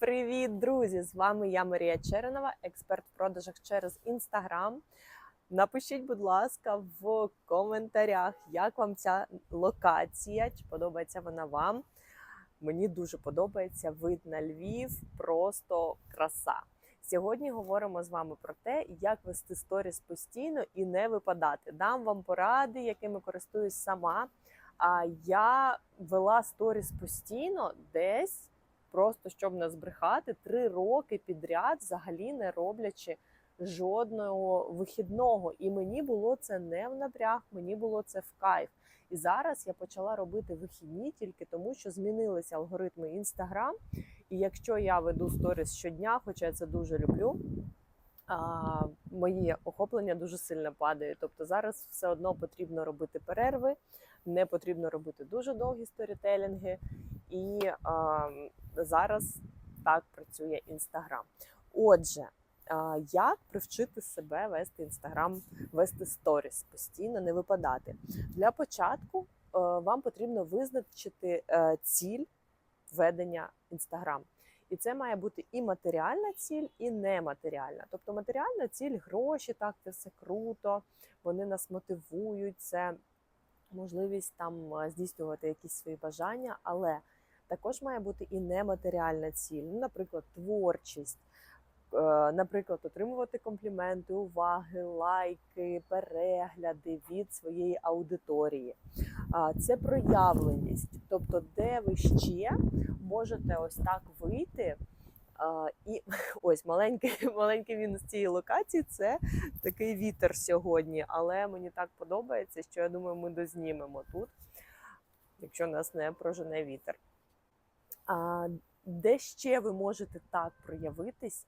Привіт, друзі! З вами я Марія Черенова, експерт в продажах через інстаграм. Напишіть, будь ласка, в коментарях, як вам ця локація, чи подобається вона вам. Мені дуже подобається вид на Львів, просто краса. Сьогодні говоримо з вами про те, як вести сторіс постійно і не випадати. Дам вам поради, якими користуюсь сама. А я вела сторіс постійно десь просто щоб не збрехати, три роки підряд, взагалі не роблячи жодного вихідного. І мені було це не в напряг, мені було це в кайф. І зараз я почала робити вихідні тільки тому, що змінилися алгоритми Інстаграм. І якщо я веду сторіс щодня, хоча я це дуже люблю. А, мої охоплення дуже сильно падають. Тобто зараз все одно потрібно робити перерви, не потрібно робити дуже довгі сторітелінги. І а, зараз так працює Інстаграм. Отже, а, як привчити себе вести Інстаграм, вести сторіс постійно, не випадати? Для початку е, вам потрібно визначити е, ціль ведення Інстаграм. І це має бути і матеріальна ціль, і нематеріальна. Тобто матеріальна ціль гроші, так, це все круто, вони нас мотивують, це можливість там е, здійснювати якісь свої бажання, але також має бути і нематеріальна ціль, ну, наприклад, творчість. е, Наприклад, отримувати компліменти, уваги, лайки, перегляди від своєї аудиторії. Це проявленість, тобто, де ви ще можете ось так вийти. І ось маленький, маленький мінус цієї локації це такий вітер сьогодні. Але мені так подобається, що я думаю, ми дознімемо тут, якщо нас не прожене вітер. Де ще ви можете так проявитись,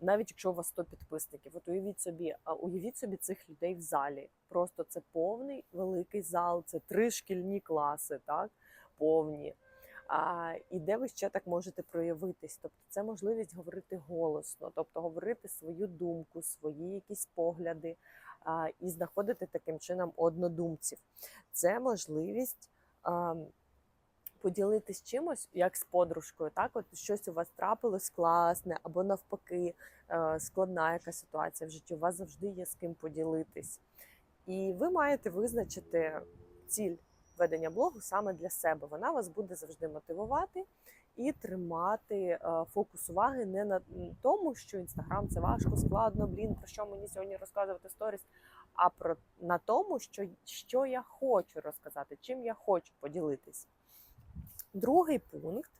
навіть якщо у вас 100 підписників? От уявіть собі, уявіть собі цих людей в залі. Просто це повний великий зал, це три шкільні класи, так повні. А, і де ви ще так можете проявитись? Тобто це можливість говорити голосно, тобто говорити свою думку, свої якісь погляди а, і знаходити таким чином однодумців. Це можливість а, поділитись чимось, як з подружкою, так от щось у вас трапилось класне, або навпаки, е, складна якась ситуація в житті. У вас завжди є з ким поділитись. І ви маєте визначити ціль ведення блогу саме для себе. Вона вас буде завжди мотивувати і тримати е, фокус уваги не на тому, що інстаграм це важко, складно, блін, про що мені сьогодні розказувати сторіс, а про на тому, що, що я хочу розказати, чим я хочу поділитись. Другий пункт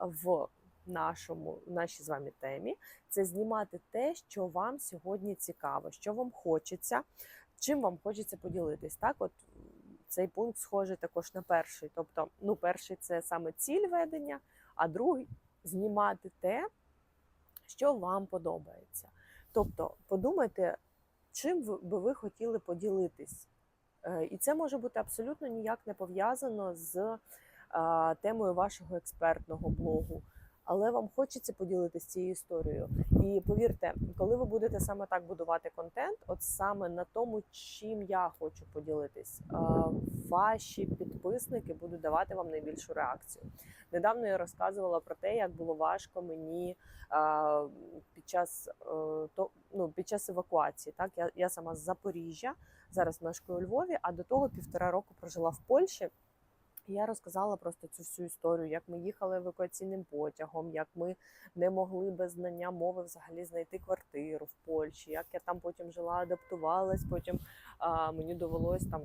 в нашому нашій з вами темі це знімати те, що вам сьогодні цікаво, що вам хочеться, чим вам хочеться поділитись. Так, от цей пункт схожий також на перший. Тобто, ну, перший це саме ціль ведення, а другий знімати те, що вам подобається. Тобто, подумайте, чим би ви хотіли поділитись. Е, І це може бути абсолютно ніяк не пов'язано з темою вашого експертного блогу. Але вам хочеться поділитися цією історією. І повірте, коли ви будете саме так будувати контент, от саме на тому, чим я хочу поділитись, ваші підписники будуть давати вам найбільшу реакцію. Недавно я розказувала про те, як було важко мені під час е, то ну під час евакуації. Так я, я сама з Запоріжжя, зараз мешкаю у Львові, а до того півтора року прожила в Польщі. Я розказала просто цю всю історію, як ми їхали евакуаційним потягом, як ми не могли без знання мови взагалі знайти квартиру в Польщі, як я там потім жила, адаптувалась. Потім а, мені довелось там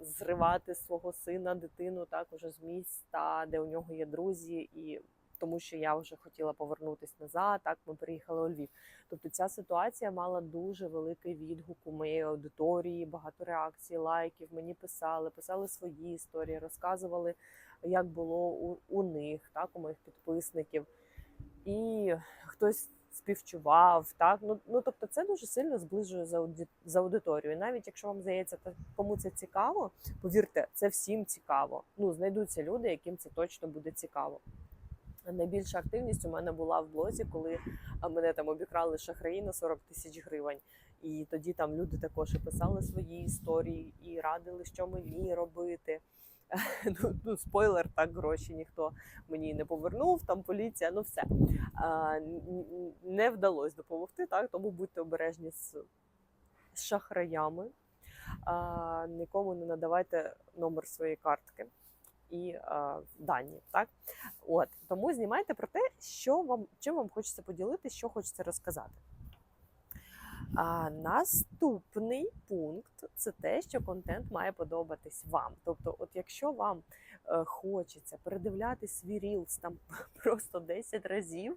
зривати свого сина, дитину так уже з міста, де у нього є друзі, і тому що я вже хотіла повернутися назад. Так ми приїхали у Львів. Тобто ця ситуація мала дуже великий відгук у моєї аудиторії, багато реакцій, лайків. Мені писали, писали свої історії, розказували, як було у, у них, так у моїх підписників. І хтось співчував, так ну ну тобто, це дуже сильно зближує за ауді... за аудиторію. Навіть якщо вам здається, кому це цікаво, повірте, це всім цікаво. Ну знайдуться люди, яким це точно буде цікаво. Найбільша активність у мене була в блозі, коли мене там обікрали шахраї на 40 тисяч гривень. І тоді там люди також і писали свої історії і радили, що мені робити. Ну, ну, спойлер, так гроші ніхто мені не повернув, там поліція, ну все. Не вдалося допомогти, так, тому будьте обережні з, шахраями. Нікому не надавайте номер своєї картки і а, дані. Так? От, тому знімайте про те, що вам, чим вам хочеться поділитися, що хочеться розказати. А наступний пункт це те, що контент має подобатись вам. Тобто, от якщо вам е, хочеться передивляти свій рілс там просто 10 разів,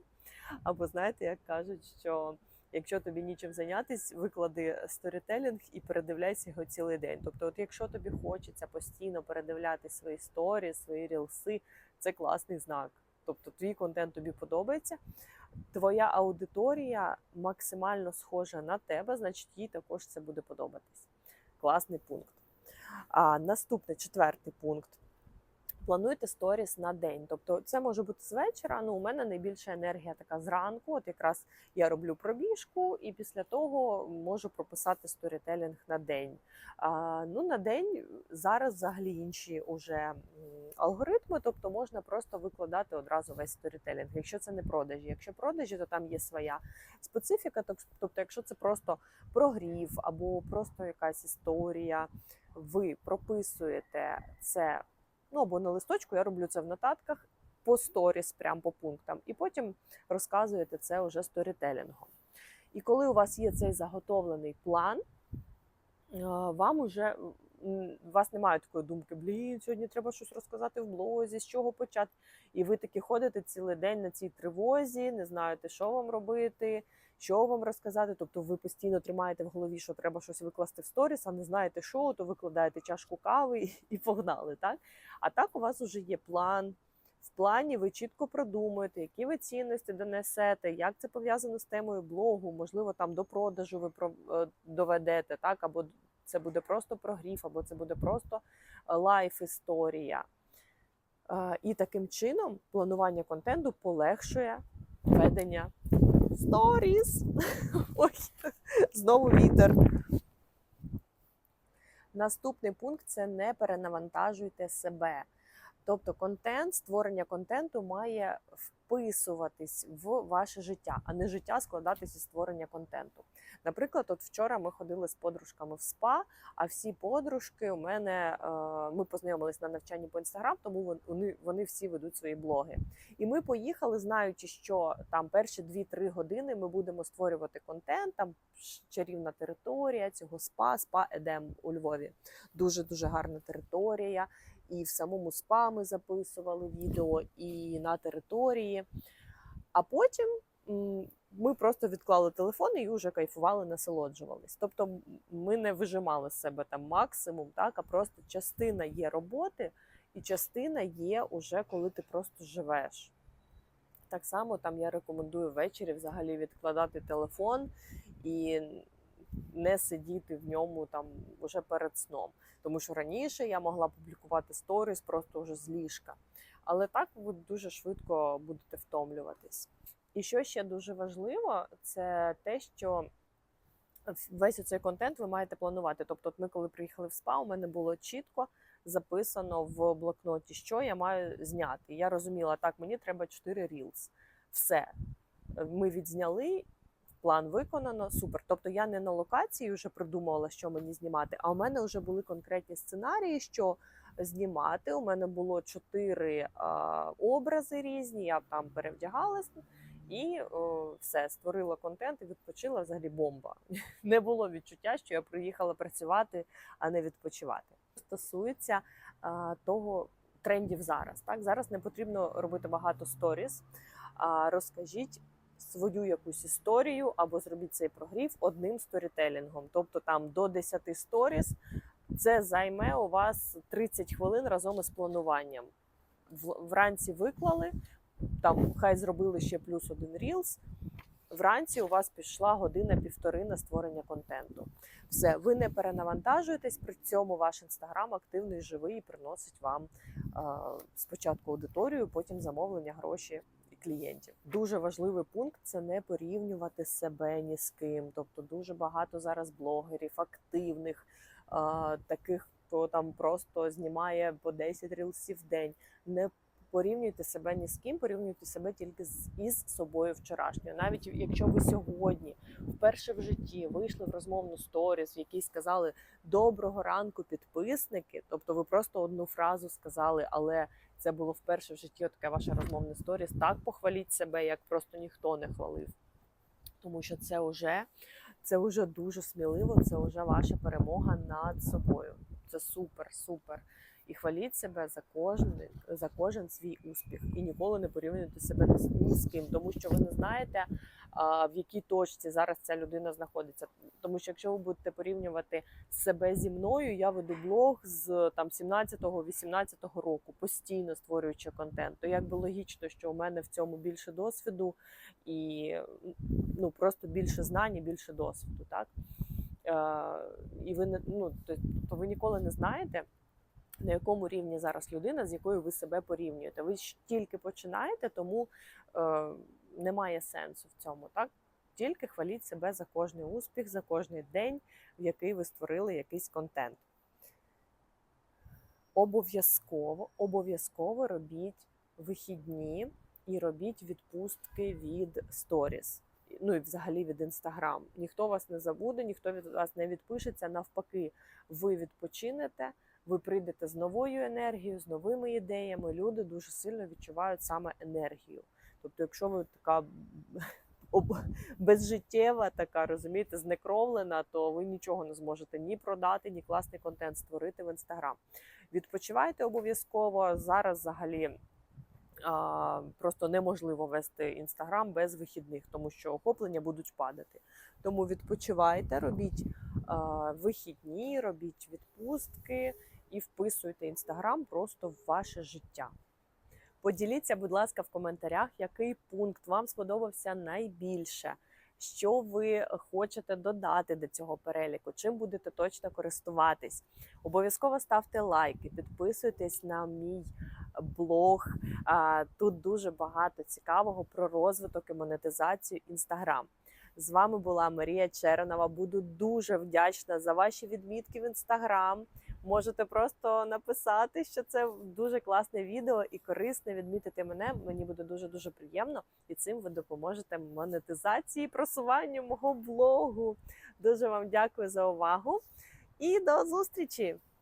або знаєте, як кажуть, що якщо тобі нічим зайнятися, виклади сторітелінг і передивляйся його цілий день. Тобто, от якщо тобі хочеться постійно передивляти свої сторі, свої рілси, це класний знак. Тобто, твій контент тобі подобається твоя аудиторія максимально схожа на тебе, значить їй також це буде подобатись. Класний пункт. А наступний четвертий пункт. Плануйте сторіс на день. Тобто це може бути з вечора. Ну, у мене найбільша енергія така зранку. От якраз я роблю пробіжку, і після того можу прописати сторітелінг на день. А, ну, на день зараз взагалі інші уже алгоритми, тобто можна просто викладати одразу весь сторітелінг. Якщо це не продажі. Якщо продажі, то там є своя специфіка. Тобто, якщо це просто прогрів або просто якась історія, ви прописуєте це. Ну або на листочку, я роблю це в нотатках по сторіс, прямо по пунктам, і потім розказуєте це вже сторітелінгом. І коли у вас є цей заготовлений план, е, вам уже у вас немає такої думки, блін, сьогодні треба щось розказати в блозі, з чого почати. І ви таки ходите цілий день на цій тривозі, не знаєте, що вам робити, що вам розказати. Тобто ви постійно тримаєте в голові, що треба щось викласти в сторіс, а не знаєте, що, то викладаєте чашку кави і- погнали. Так? А так у вас вже є план. В плані ви чітко продумуєте, які ви цінності донесете, як це пов'язано з темою блогу, можливо, там до продажу ви е, доведете, так, або це буде просто прогрів, або це буде просто лайф історія. Е, І таким чином планування контенту полегшує ведення сторіс. Ой, знову вітер. Наступний пункт це не перенавантажуйте себе. Тобто контент, створення контенту має вписуватись в ваше життя, а не життя складатися із створення контенту. Наприклад, от вчора ми ходили з подружками в спа, а всі подружки у мене е, ми познайомились на навчанні по інстаграм, тому вони, вони всі ведуть свої блоги. І ми поїхали, знаючи, що там перші 2-3 години ми будемо створювати контент. Там чарівна територія цього спа, спа Едем у Львові. Дуже дуже гарна територія. І в самому спа ми записували відео, і на території. А потім ми просто відклали телефони і вже кайфували, насолоджувались. Тобто ми не вижимали з себе там максимум, так, а просто частина є роботи, і частина є уже коли ти просто живеш. Так само там я рекомендую ввечері взагалі відкладати телефон і не сидіти в ньому там уже перед сном. Тому що раніше я могла публікувати сторіс просто вже з ліжка. Але так ви дуже швидко будете втомлюватись. І що ще дуже важливо, це те, що весь цей контент ви маєте планувати. Тобто, от ми, коли приїхали в СПА, у мене було чітко записано в блокноті, що я маю зняти. Я розуміла, так, мені треба 4 рілс. Все. Ми відзняли, план виконано, супер. Тобто я не на локації вже придумувала, що мені знімати, а у мене вже були конкретні сценарії, що знімати. У мене було чотири образи різні, я там перевдягалась. І о, все створила контент і відпочила взагалі бомба. Не було відчуття, що я приїхала працювати, а не відпочивати. Стосується а, того трендів зараз. Так зараз не потрібно робити багато сторіс. А розкажіть свою якусь історію або зробіть цей прогрів одним сторітелінгом. Тобто там до 10 сторіс це займе у вас 30 хвилин разом із плануванням. Вранці виклали, там хай зробили ще плюс один рілс. Вранці у вас пішла година-півтори на створення контенту. Все, ви не перенавантажуєтесь, при цьому ваш інстаграм активний, живий і приносить вам е, спочатку аудиторію, потім замовлення, гроші і клієнтів. Дуже важливий пункт це не порівнювати себе ні з ким. Тобто дуже багато зараз блогерів, активних, таких хто там просто знімає по 10 рілсів в день. Не порівнюйте себе ні з ким, порівнюйте себе тільки з із собою вчорашньою. Навіть якщо ви сьогодні вперше в житті вийшли в розмовну сторіс, в якій сказали доброго ранку, підписники. Тобто ви просто одну фразу сказали, але це було вперше в житті таке ваше розмовне сторіс. Так похваліть себе, як просто ніхто не хвалив. Тому що це вже, це вже дуже сміливо, це вже ваша перемога над собою. Це супер, супер. І хваліть себе за кожен, за кожен свій успіх. І ніколи не порівнюйте себе ні з- ким, тому що ви не знаєте, в якій точці зараз ця людина знаходиться. Тому що якщо ви будете порівнювати себе зі мною, я веду блог з там 17-18 року, постійно створюючи контент, то якби логічно, що у мене в цьому більше досвіду і ну просто більше знань і більше досвіду, так е, і ви не ну тобто ви ніколи не знаєте. На якому рівні зараз людина, з якою ви себе порівнюєте? Ви ж тільки починаєте, тому е, немає сенсу в цьому. Так тільки хваліть себе за кожний успіх, за кожний день, в який ви створили якийсь контент. Обов'язково, обов'язково робіть вихідні і робіть відпустки від сторіс. Ну і взагалі від інстаграм. Ніхто вас не забуде, ніхто від вас не відпишеться. Навпаки, ви відпочинете, ви прийдете з новою енергією, з новими ідеями. Люди дуже сильно відчувають саме енергію. Тобто, якщо ви така безжиттєва, така розумієте, знекровлена, то ви нічого не зможете ні продати, ні класний контент створити в інстаграм. Відпочивайте обов'язково зараз взагалі. Просто неможливо вести інстаграм без вихідних, тому що охоплення будуть падати. Тому відпочивайте, робіть вихідні, робіть відпустки і вписуйте інстаграм просто в ваше життя. Поділіться, будь ласка, в коментарях, який пункт вам сподобався найбільше, що ви хочете додати до цього переліку, чим будете точно користуватись. Обов'язково ставте лайки, підписуйтесь на мій блог. Тут дуже багато цікавого про розвиток і монетизацію Інстаграм. З вами була Марія Черенова. Буду дуже вдячна за ваші відмітки в інстаграм. Можете просто написати, що це дуже класне відео і корисне. Відмітити мене. Мені буде дуже дуже приємно, і цим ви допоможете монетизації просуванню мого блогу. Дуже вам дякую за увагу і до зустрічі!